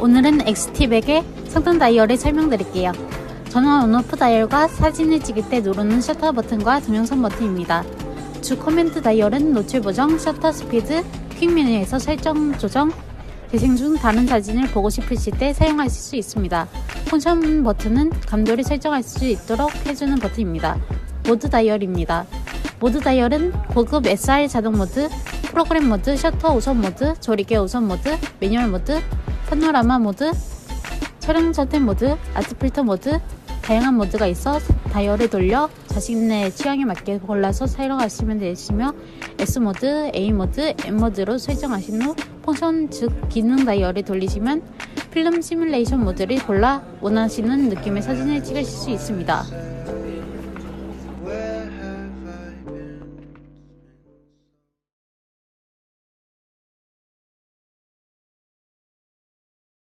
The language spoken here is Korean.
오늘은 엑스팁에게 상단 다이얼을 설명드릴게요. 전원 온오프 다이얼과 사진을 찍을 때 누르는 셔터 버튼과 동영상 버튼입니다. 주 커맨드 다이얼은 노출 보정, 셔터 스피드, 퀵 메뉴에서 설정 조정, 재생 중 다른 사진을 보고 싶으실 때 사용하실 수 있습니다. 폰션 버튼은 감도를 설정할 수 있도록 해주는 버튼입니다. 모드 다이얼입니다. 모드 다이얼은 고급 SR 자동 모드, 프로그램 모드, 셔터 우선 모드, 조리개 우선 모드, 매뉴얼 모드, 파노라마 모드, 촬영 선택 모드, 아트 필터 모드, 다양한 모드가 있어 다이얼을 돌려 자신의 취향에 맞게 골라서 사용하시면 되시며 S 모드, A 모드, M 모드로 설정하신 후 펑션 즉 기능 다이얼을 돌리시면 필름 시뮬레이션 모드를 골라 원하시는 느낌의 사진을 찍으실 수 있습니다.